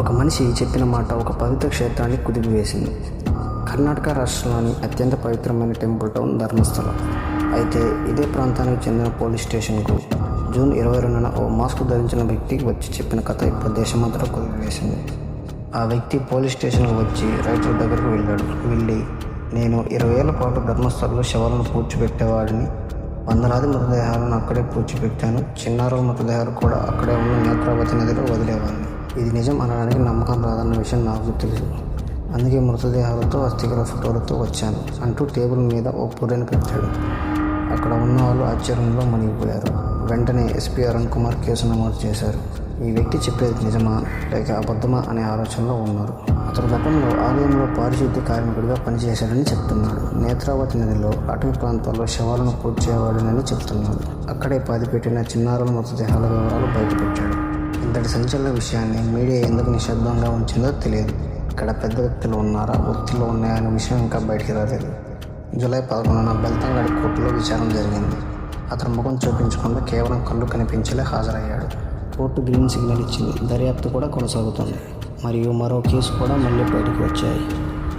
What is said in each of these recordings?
ఒక మనిషి చెప్పిన మాట ఒక పవిత్ర క్షేత్రాన్ని కుదిపివేసింది. కర్ణాటక రాష్ట్రంలోని అత్యంత పవిత్రమైన టెంపుల్ టౌన్ ధర్మస్థలం. అయితే ఇదే ప్రాంతానికి చెందిన పోలీస్ స్టేషన్కు జూన్ ఇరవై రెండున ఓ మాస్క్ ధరించిన వ్యక్తి వచ్చి చెప్పిన కథ ఇప్పుడు దేశమంతటా కుదిపివేసింది. ఆ వ్యక్తి పోలీస్ స్టేషన్కు వచ్చి రైతుల దగ్గరకు వెళ్ళాడు. వెళ్ళి నేను ఇరవై ఏళ్ళ పాటు ధర్మస్థలంలో శవాలను పూడ్చిపెట్టేవాడిని. వందలాది మృతదేహాలను అక్కడే పూడ్చిపెట్టాను. చిన్నారుల మృతదేహాలు కూడా అక్కడే ఉన్న నేత్రావతి నదిలో వదిలేవాడిని. ఇది నిజం అనడానికి నమ్మకం రాదన్న విషయం నాకు తెలుసు అందుకే మృతదేహాలతో అస్థికల ఫోటోలతో వచ్చాను. అంటూ టేబుల్ మీద ఓ పొర్రెను పెట్టాడు. అక్కడ ఉన్న వాళ్ళు ఆశ్చర్యంలో మునిగిపోయారు. వెంటనే ఎస్పీ అరుణ్ కుమార్ కేసు నమోదు చేశారు. ఈ వ్యక్తి చెప్పేది నిజమా లేక అబద్ధమా అనే ఆలోచనలో ఉన్నారు. అతను గతంలో ఆలయంలో పారిశుద్ధ్య కార్మికుడిగా పనిచేశాడని చెప్తున్నాడు. నేత్రావతి నదిలో అటవీ ప్రాంతాల్లో శవాలను పూర్తి పూడ్చేవాడనని చెప్తున్నాడు. అక్కడే పాతిపెట్టిన చిన్నారుల మృతదేహాల వివరాలు బయటపెట్టాడు. ఇంతటి సంచలన విషయాన్ని మీడియా ఎందుకు నిశ్శబ్దంగా ఉంచిందో తెలియదు. ఇక్కడ పెద్ద వ్యక్తులు ఉన్నారా? ఒత్తిళ్ళు ఉన్నాయనే విషయం ఇంకా బయటికి రాలేదు. జూలై పదకొండున బెల్తంగడి కోర్టులో విచారణ జరిగింది. అతను ముఖం చూపించకుండా కేవలం కళ్ళు కనిపించేలా హాజరయ్యాడు. కోర్టు గ్రీన్ సిగ్నల్ ఇచ్చింది. దర్యాప్తు కూడా కొనసాగుతుంది. మరియు మరో కేసు కూడా మళ్ళీ బయటకు వచ్చాయి.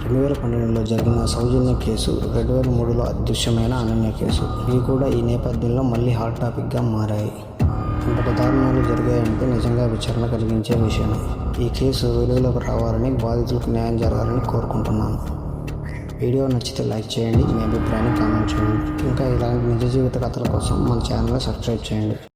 రెండు వేల పన్నెండులో జరిగిన సౌజన్య కేసు రెండు వేల మూడులో అదృశ్యమైన అనన్య కేసు. ఇవి కూడా ఈ నేపథ్యంలో మళ్ళీ హాట్ టాపిక్గా మారాయి. ఇంతటి దారుణాలు జరిగాయంటే నిజంగా విచారణ కలిగించే విషయం. ఈ కేసు వెలుగులోకి రావాలని బాధితులకు న్యాయం జరగాలని కోరుకుంటున్నాను. వీడియో నచ్చితే లైక్ చేయండి మీ అభిప్రాయాన్ని కామెంట్ చేయండి. ఇంకా ఇలాంటి నిజ జీవిత కథల కోసం మన ఛానల్ని సబ్స్క్రైబ్ చేయండి.